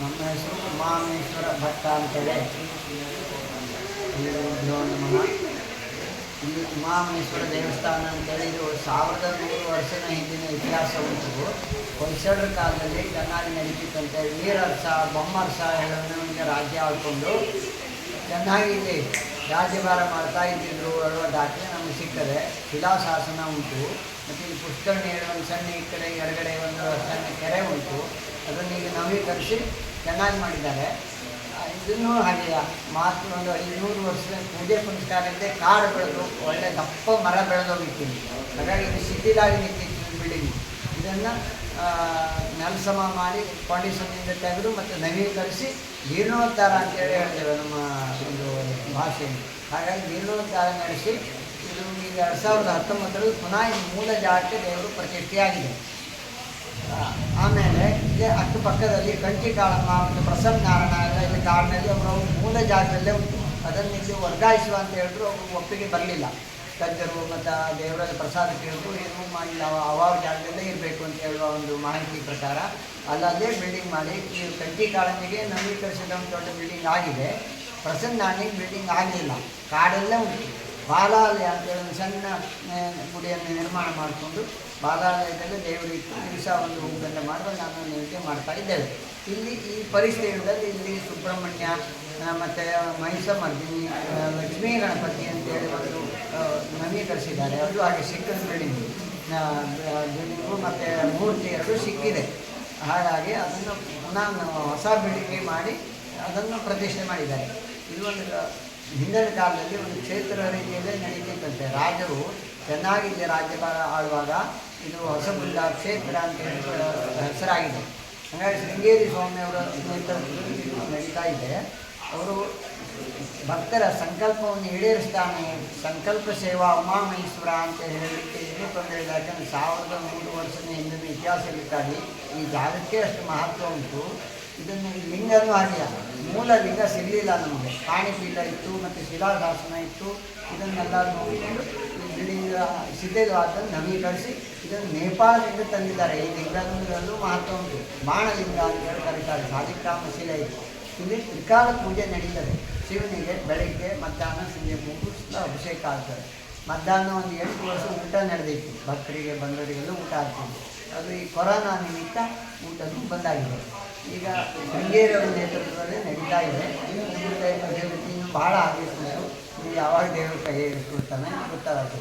ನಮ್ಮ ಹೆಸರು ಉಮಾಮೇಶ್ವರ ಭಟ್ಟ ಅಂತೇಳಿ. ಈ ಉಮಾಮೇಶ್ವರ ದೇವಸ್ಥಾನ ಅಂತೇಳಿ ಇದು ಸಾವಿರದ ನೂರು ವರ್ಷದ ಹಿಂದಿನ ಇತಿಹಾಸ ಉಂಟು ಹೊಯ್ಸಳರ ಕಾಲದಲ್ಲಿ ಚೆನ್ನಾಗಿ ನಡೀತಿತ್ತಂತೆ ವೀರರ್ಸ ಬೊಮ್ಮರ್ಸ ಹೇಳೋನಿಗೆ ರಾಜ್ಯ ಆಳ್ಕೊಂಡು ಚೆನ್ನಾಗಿ ಇಲ್ಲಿ ರಾಜ್ಯಭಾರ ಮಾಡ್ತಾ ಇದ್ದಿದ್ರು ಹೇಳುವ ದಾಖಲೆ ನಮಗೆ ಸಿಗ್ತದೆ. ಶಿಲಾಶಾಸನ ಉಂಟು. ಮತ್ತು ಇಲ್ಲಿ ಪುಷ್ಕರಣಿ ಒಂದು ಸಣ್ಣ ಈ ಕಡೆ ಎಡಗಡೆ ಒಂದು ಸಣ್ಣ ಕೆರೆ ಉಂಟು. ಅದನ್ನು ಈಗ ನವೀಕರಿಸಿ ಚೆನ್ನಾಗಿ ಮಾಡಿದ್ದಾರೆ. ಇದನ್ನು ಹಾಗೆಯ ಮಾತು ಒಂದು ಐನೂರು ವರ್ಷದ ಪೂಜೆ ಪುನಸ್ಕಾರ ಇದ್ದೆ ಕಾಡು ಬೆಳೆದು, ಒಳ್ಳೆ ದಪ್ಪ ಮರ ಬೆಳೆದೋಗಿತ್ತು. ಹಾಗಾಗಿ ಇದು ಸಿಟಿದಾಗಿ ನಿಂತಿತ್ತು ಬಿಲ್ಡಿಂಗ್ ಇದನ್ನು ನೆಲಸಮ ಮಾಡಿ ಕಾಂಡಿಷನ್ನಿಂದ ತೆಗೆದು ಮತ್ತು ನವೀಕರಿಸಿ ಜೀರ್ಣೋದ್ಧಾರ ಅಂತೇಳಿ ಹೇಳ್ತೇವೆ ನಮ್ಮ ಒಂದು ಭಾಷೆಯಲ್ಲಿ. ಹಾಗಾಗಿ ಜೀರ್ಣೋದ್ಧಾರ ನಡೆಸಿ, ಇದು ಈಗ ಎರಡು ಸಾವಿರದ ಹತ್ತೊಂಬತ್ತರಲ್ಲಿ ಪುನಃ ಮೂಲ ಜಾಗಕ್ಕೆ ದೇವರು ಪ್ರತಿಷ್ಠೆಯಾಗಿದೆ. ಆಮೇಲೆ ಇಲ್ಲೇ ಅಕ್ಕಪಕ್ಕದಲ್ಲಿ ಕಂಚಿ ಕಾಳಮ್ಮ ಮತ್ತು ಪ್ರಸನ್ನ ನಾರಾಯಣ ಇಲ್ಲಿ ಕಾಡಿನಲ್ಲಿ ಅವರು ಮೂಲ ಜಾಗದಲ್ಲೇ ಉಂಟು. ಅದನ್ನು ಇಲ್ಲಿ ವರ್ಗಾಯಿಸುವ ಅಂತ ಹೇಳಿದ್ರು, ಅವರು ಒಪ್ಪಿಗೆ ಬರಲಿಲ್ಲ. ತಜ್ಜರು ಮತ್ತು ದೇವರಲ್ಲಿ ಪ್ರಸಾದ ಕೇಳಿದ್ರು, ಏನು ಮಾಡಿಲ್ಲ ಅವಾಗ ಜಾಗದಲ್ಲೇ ಇರಬೇಕು ಅಂತ ಹೇಳುವ ಒಂದು ಮಾಹಿತಿ ಪ್ರಕಾರ. ಅಲ್ಲಲ್ಲೇ ಬಿಲ್ಡಿಂಗ್ ಮಾಡಿ, ಈ ಕಂಚಿ ಕಾಳನಿಗೆ ನವೀಕರಿಸಿದ ಒಂದು ದೊಡ್ಡ ಬಿಲ್ಡಿಂಗ್ ಆಗಿದೆ. ಪ್ರಸನ್ನ ಬಿಲ್ಡಿಂಗ್ ಆಗಲಿಲ್ಲ. ಕಾಡಲ್ಲೇ ಉಂಟು. ಬಾಲಾಲಯ ಅಂತೇಳಿ ಒಂದು ಸಣ್ಣ ಗುಡಿಯನ್ನು ನಿರ್ಮಾಣ ಮಾಡಿಕೊಂಡು ಬಾಲಾಲಯದಲ್ಲಿ ದೇವರಿಟ್ಟು ದಿವಸ ಒಂದು ಹೂಗಂಧ ಮಾಡುವ ನಾನು ನೇಮಕ ಮಾಡ್ತಾ ಇದ್ದೇವೆ ಇಲ್ಲಿ ಈ ಪರಿಸ್ಥಿತಿಯಲ್ಲಿ ಇಲ್ಲಿ ಸುಬ್ರಹ್ಮಣ್ಯ ಮತ್ತು ಮಹಿಷಮರ್ದಿನಿ ಮರ್ದಿನಿ ಲಕ್ಷ್ಮೀ ಗಣಪತಿ ಅಂತೇಳಿ ಒಂದು ನವೀಕರಿಸಿದ್ದಾರೆ ಅದು ಹಾಗೆ ಸಿಕ್ಕದ ಬಿಲ್ಡಿಂಗು. ಬಿಲ್ಡಿಂಗು ಮತ್ತು ಮೂರ್ತಿ ಎರಡು ಸಿಕ್ಕಿದೆ. ಹಾಗಾಗಿ ಅದನ್ನು ಪುನಃ ಹೊಸ ಬಿಲ್ಡಿಂಗ್ ಮಾಡಿ ಅದನ್ನು ಪ್ರತಿಷ್ಠೆ ಮಾಡಿದ್ದಾರೆ. ಇದು ಒಂದು ಹಿಂದಿನ ಕಾಲದಲ್ಲಿ ಒಂದು ಕ್ಷೇತ್ರ ರೀತಿಯಲ್ಲೇ ನಡೀತಿತ್ತಂತೆ. ರಾಜರು ಚೆನ್ನಾಗಿದೆ ರಾಜ್ಯಭಾರ ಆಳುವಾಗ ಇದು ಹೊಸಬುಲ್ಲ ಕ್ಷೇತ್ರ ಅಂತ ಹೆಸರಾಗಿದೆ. ಹಾಗಾಗಿ ಶೃಂಗೇರಿ ಸ್ವಾಮಿಯವರ ನೇತೃತ್ವದಲ್ಲಿ ನಡೀತಾ ಇದೆ. ಅವರು ಭಕ್ತರ ಸಂಕಲ್ಪವನ್ನು ಈಡೇರಿಸ್ತಾನೆ, ಸಂಕಲ್ಪ ಸೇವಾ ಉಮಾಮಹೇಶ್ವರ ಅಂತ ಹೇಳಲಿಕ್ಕೆ ಏನೂ ತೊಂದರೆ ಇಲ್ಲ. ಯಾಕಂದರೆ ಸಾವಿರದ ನೂರು ವರ್ಷದ ಹಿಂದಿನ ಇತಿಹಾಸ ಇತಿಹಾಸವಿದ್ದಾಗಿ ಈ ಜಾಗಕ್ಕೆ ಅಷ್ಟು ಮಹತ್ವ ಉಂಟು. ಇದನ್ನು ಲಿಂಗನೂ ಹಾಗೆ ಮೂಲ ಲಿಂಗ ಸಿಗಲಿಲ್ಲ ನಮಗೆ. ಪಾಣಿಪೀಠ ಇತ್ತು, ಮತ್ತು ಶಿಲಾಶಾಸನ ಇತ್ತು. ಇದನ್ನೆಲ್ಲ ನೋಡಿಕೊಂಡು ಶಿಥಿಲವಾದನ್ನು ನವೀಕರಿಸಿ ಇದನ್ನು ನೇಪಾಳದಿಂದ ತಂದಿದ್ದಾರೆ. ಈ ಲಿಂಗದಲ್ಲೂ ಮಹತ್ವ ಉಂಟು. ಬಾಣಲಿಂಗ ಅಂತ ಹೇಳಿ ಕರೀತಾರೆ. ಸಾಲಿಗ್ರಾಮ ಶಿಲೆ ಇದೆ. ಇಲ್ಲಿ ತ್ರಿಕಾಲ ಪೂಜೆ ನಡೀತದೆ. ಶಿವನಿಗೆ ಬೆಳಗ್ಗೆ, ಮಧ್ಯಾಹ್ನ, ಸಂಜೆ ಮೂರು ಸಲ ಅಭಿಷೇಕ ಆಗ್ತದೆ. ಮಧ್ಯಾಹ್ನ ಒಂದು ಎಂಟು ವರ್ಷ ಊಟ ನಡೆದಿತ್ತು. ಭಕ್ತರಿಗೆ, ಬಂದವರಿಗೆಲ್ಲ ಊಟ ಆಗ್ತಿತ್ತು ಅದು ಈ ಕೊರೋನಾ ನಿಮಿತ್ತ ಊಟದ್ದು ಬಂದಾಗಿದೆ. ಈಗ ಶೃಂಗೇರಿಯವರ ನೇತೃತ್ವದಲ್ಲಿ ನಡೀತಾ ಇದೆ. ಇನ್ನೂ ಭಾಳ ಆಗಬೇಕು ನೀವು ಯಾವಾಗ ದೇವರು ಕೈ ಹಿಡಿಸ್ಕೊಳ್ತಾನೆ ಗೊತ್ತಾಗುತ್ತೆ